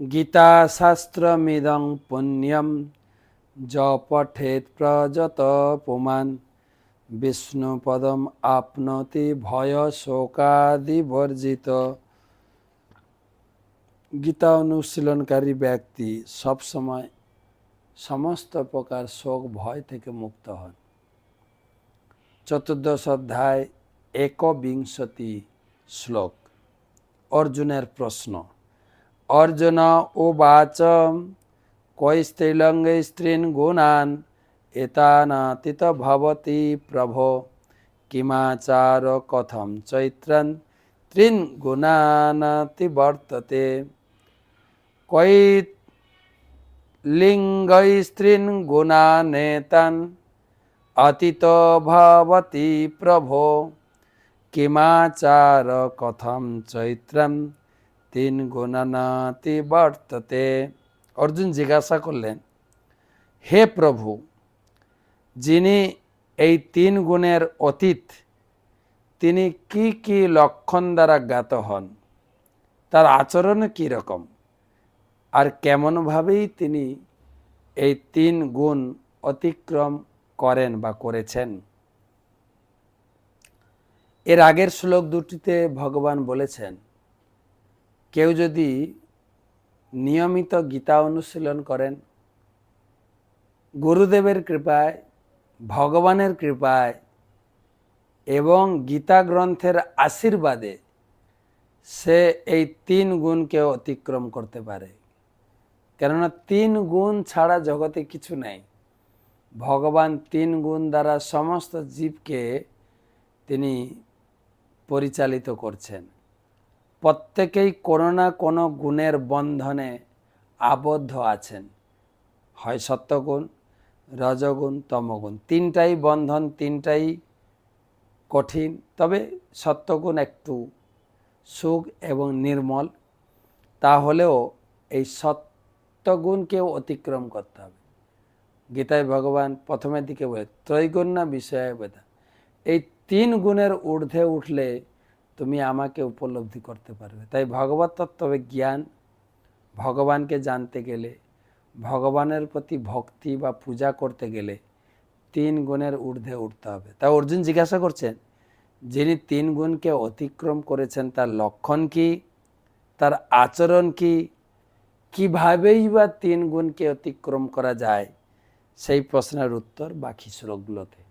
গীতাশাস্ত্রমিদং পুণ্যম য পঠেত প্রযত পুমান বিষ্ণুপদম আপনতি ভয় শোকাদিবর্জিত গীতা অনুশীলনকারী ব্যক্তি সবসময় সমস্ত প্রকার শোক ভয় থেকে মুক্ত হন। চতুর্দশ অধ্যায় একবিংশতি শ্লোক। অর্জুনের প্রশ্ন। अर्जुन उवाच कैस्त्रीलङ्ग स्त्रीन स्त्रीन् गुणान् एतानातित भवति प्रभो। किमाचार कथम चैत्रन् त्रिन् गुणानति वर्तते। लिङ्गैस्त्रीन् गुणानेतन् अतितो भवति प्रभो। किमाचार कथम चैत्रं তিন গুণনাতি বর্ততে। অর্জুন জিজ্ঞাসা করলেন, হে প্রভু, যিনি এই তিন গুণের অতীত, তিনি কি কি লক্ষণ দ্বারা জ্ঞাত হন? তার আচরণ কী রকম? আর কেমনভাবেই তিনি এই তিন গুণ অতিক্রম করেন বা করেছেন? এর আগের শ্লোক দুটিতে ভগবান বলেছেন কেউ যদি নিয়মিত গীতা অনুশীলন করেন, গুরুদেবের কৃপায়, ভগবানের কৃপায় এবং গীতা গ্রন্থের আশীর্বাদে সে এই তিন গুণকে অতিক্রম করতে পারে। কেননা তিন গুণ ছাড়া জগতে কিছু নাই। ভগবান তিন গুণ দ্বারা সমস্ত জীবকে তিনি পরিচালিত করছেন। প্রত্যেকেই কোনো না কোনো গুণের বন্ধনে আবদ্ধ আছেন। হয় সত্যগুণ, রজগুণ, তমগুণ। তিনটাই বন্ধন, তিনটাই কঠিন। তবে সত্যগুণ একটু সুখ এবং নির্মল। তাহলেও এই সত্যগুণকেও অতিক্রম করতে হবে। গীতায় ভগবান প্রথমের দিকে বলে, ত্রৈগুণ্য বিষয়ে বেদা। এই তিন গুণের ঊর্ধ্বে উঠলে তুমি আমাকে উপলব্ধি করতে পারবে। তাই ভগবত তত্ত্বে জ্ঞান, ভগবানকে জানতে গেলে, ভগবানের প্রতি ভক্তি বা পূজা করতে গেলে তিন গুণের ঊর্ধ্বে উঠতে হবে। তা অর্জুন জিজ্ঞাসা করছেন, যিনি তিন গুণকে অতিক্রম করেছেন, তার লক্ষণ কি? তার আচরণ কি? কিভাবেই বা তিন গুণকে অতিক্রম করা যায়? সেই প্রশ্নের উত্তর বাকি শ্লোকগুলোতে।